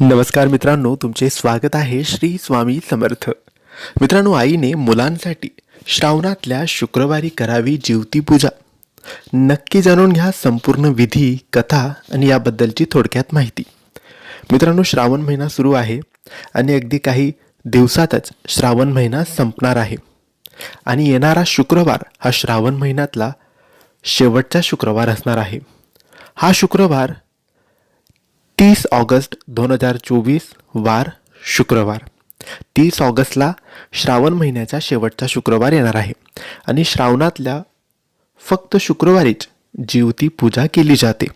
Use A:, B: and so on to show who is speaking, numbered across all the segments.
A: नमस्कार मित्रांनो तुमचे स्वागत आहे श्री स्वामी समर्थ. मित्रांनो आईने मुलांसाठी श्रावणातल्या शुक्रवारी करावी जीवती पूजा. नक्की जाणून घ्या संपूर्ण विधी कथा आणि याबद्दलची थोडक्यात माहिती. मित्रांनो श्रावण महिना सुरू आहे आणि अगदी काही दिवसातच श्रावण महिना संपणार आहे. आणि येणारा शुक्रवार हा श्रावण महिन्यातला शेवटचा शुक्रवार असणार आहे. हा शुक्रवार तीस ऑगस्ट दोन हजार चोवीस वार शुक्रवार. तीस ऑगस्टला श्रावण महिन्याचा शेवटचा शुक्रवार येणार आहे आणि श्रावणातल्या फक्त शुक्रवारीच जीवती पूजा केली जाते.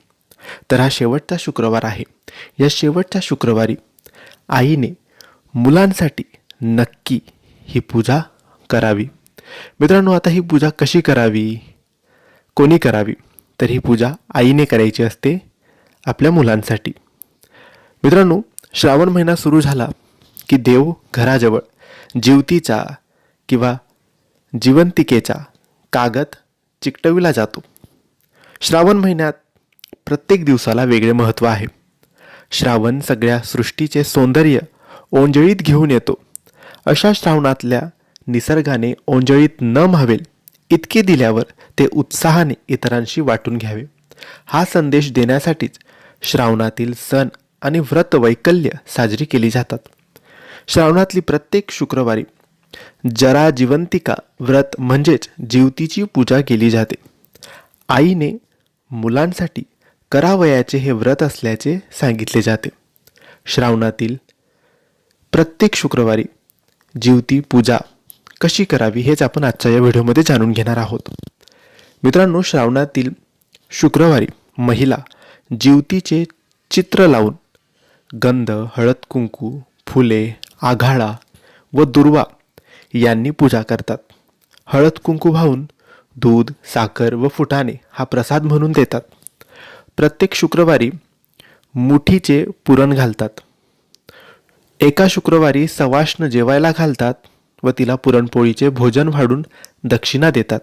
A: तर हा शेवटचा शुक्रवार आहे. या शेवटच्या शुक्रवारी आईने मुलांसाठी नक्की ही पूजा करावी. मित्रांनो आता ही पूजा कशी करावी? कोणी करावी? तर ही पूजा आईने करायची असते आपल्या मुलांसाठी. मित्रांनो श्रावण महिना सुरू झाला की देव घराजवळ जीवतीचा किंवा जिवंतिकेचा कागद चिकटविला जातो. श्रावण महिन्यात प्रत्येक दिवसाला वेगळे महत्त्व आहे. श्रावण सगळ्या सृष्टीचे सौंदर्य ओंजळीत घेऊन येतो. अशा श्रावणातल्या निसर्गाने ओंजळीत न म्हावेल इतके दिल्यावर ते उत्साहाने इतरांशी वाटून घ्यावे. हा संदेश देण्यासाठीच श्रावणातील सण आणि व्रत वैकल्य साजरी केली जातात. श्रावणातली प्रत्येक शुक्रवारी जरा जिवंतिका व्रत म्हणजेच जीवतीची पूजा केली जाते. आईने मुलांसाठी करावयाचे हे व्रत असल्याचे सांगितले जाते. श्रावणातील प्रत्येक शुक्रवारी जीवती पूजा कशी करावी हेच आपण आजच्या या व्हिडिओमध्ये जाणून घेणार आहोत. मित्रांनो श्रावणातील शुक्रवारी महिला जीवतीचे चित्र लावून गंध हळद कुंकू फुले आघाळा व दुर्वा यांनी पूजा करतात. हळद कुंकू वाहून दूध साखर व फुटाणे हा प्रसाद म्हणून देतात. प्रत्येक शुक्रवारी मुठीचे पुरण घालतात. एका शुक्रवारी सवाष्ण जेवायला घालतात व तिला पुरणपोळीचे भोजन वाढून दक्षिणा देतात.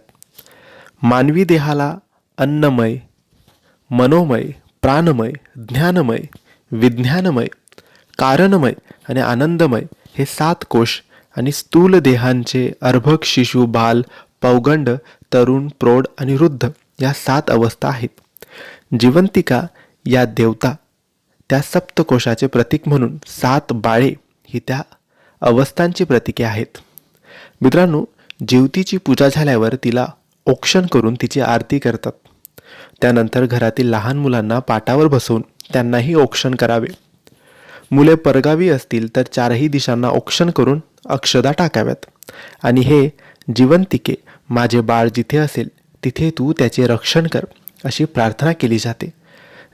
A: मानवी देहाला अन्नमय मनोमय प्राणमय ज्ञानमय विज्ञानमय कारणमय आणि आनंदमय हे सात कोश आणि स्थूल देहांचे अर्भक शिशु बाल पौगंड तरुण प्रौढ आणि वृद्ध या सात अवस्था आहेत. जिवंतिका या देवता त्या सप्तकोशाचे प्रतीक म्हणून सात बाळे ही त्या अवस्थांची प्रतीके आहेत. मित्रांनो जीवतीची पूजा झाल्यावर तिला औक्षण करून तिची आरती करतात. त्यानंतर घरातील लहान मुलांना पाटावर बसवून त्यांनाही औक्षण करावे. मुले परगावी असतील तर चारही दिशांना औक्षण करून अक्षदा टाकाव्यात. आणि हे जिवंतिके माझे बाळ जिथे असेल तिथे तू त्याचे रक्षण कर अशी प्रार्थना केली जाते.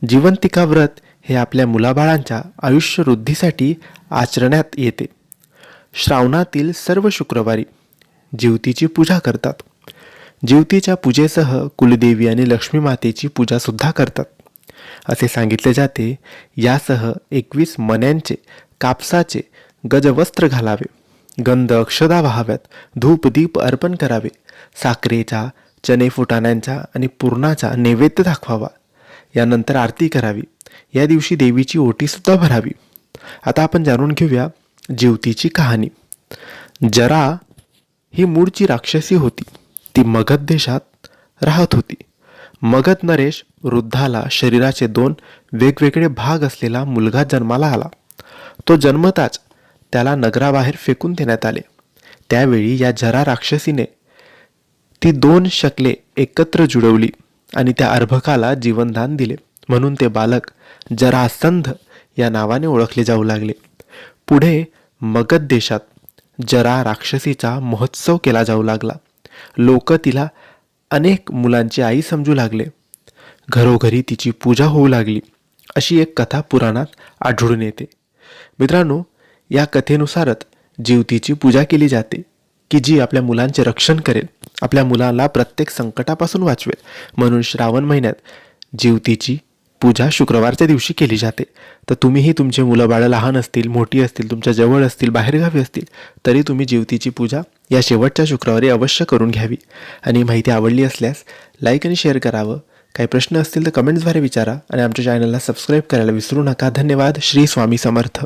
A: जिवंतिका व्रत हे आपल्या मुलाबाळांच्या आयुष्यवृद्धीसाठी आचरण्यात येते. श्रावणातील सर्व शुक्रवारी जीवतीची पूजा करतात. जीवतीच्या पूजेसह कुलदेवी आणि लक्ष्मी मातेची पूजासुद्धा करतात. असे सांगितले जाते. यासह एकवीस मण्यांचे कापसाचे गजवस्त्र घालावे. गंध अक्षदा व्हाव्यात. धूपदीप अर्पण करावे. साखरेचा चणे फुटाण्यांचा आणि पूर्णाचा नैवेद्य दाखवावा. यानंतर आरती करावी. या दिवशी देवीची ओटीसुद्धा भरावी. आता आपण जाणून घेऊया जीवतीची कहाणी. जरा ही मूळची राक्षसी होती. ती मगध देशात राहत होती. मगध नरेश वृद्धाला शरीराचे दोन वेगवेगळे भाग असलेला मुलगा जन्माला आला. तो जन्मताच त्याला नगराबाहेर फेकून देण्यात आले. त्यावेळी या जरा राक्षसीने ती दोन शकले एकत्र जुळवली आणि त्या अर्भकाला जीवनदान दिले. म्हणून ते बालक जरासंध या नावाने ओळखले जाऊ लागले. पुढे मगध देशात जरा राक्षसीचा महोत्सव केला जाऊ लागला. लोक तिला अनेक मुलांची आई समजू लागले. घरोघरी तिची पूजा होऊ लागली. अशी एक कथा पुराणात आढळून येते. मित्रांनो या कथेनुसारच जीवतीची पूजा केली जाते की जी आपल्या मुलांचे रक्षण करेल. आपल्या मुलाला प्रत्येक संकटापासून वाचवेल. म्हणून श्रावण महिन्यात जीवतीची पूजा शुक्रवारच्या दिवशी केली जाते. तर तुम्हीही तुमचे मुलं बाळं लहान असतील मोठी असतील तुमच्या जवळ असतील बाहेरगावी असतील तरी तुम्ही जीवतीची पूजा या शेवटच्या शुक्रवारी अवश्य करून घ्यावी. आणि माहिती आवडली असल्यास लाईक आणि शेअर करावं. काही प्रश्न असतील तर कमेंट्सद्वारे विचारा आणि आमच्या चॅनलला सबस्क्राईब करायला विसरू नका. धन्यवाद. श्री स्वामी समर्थ.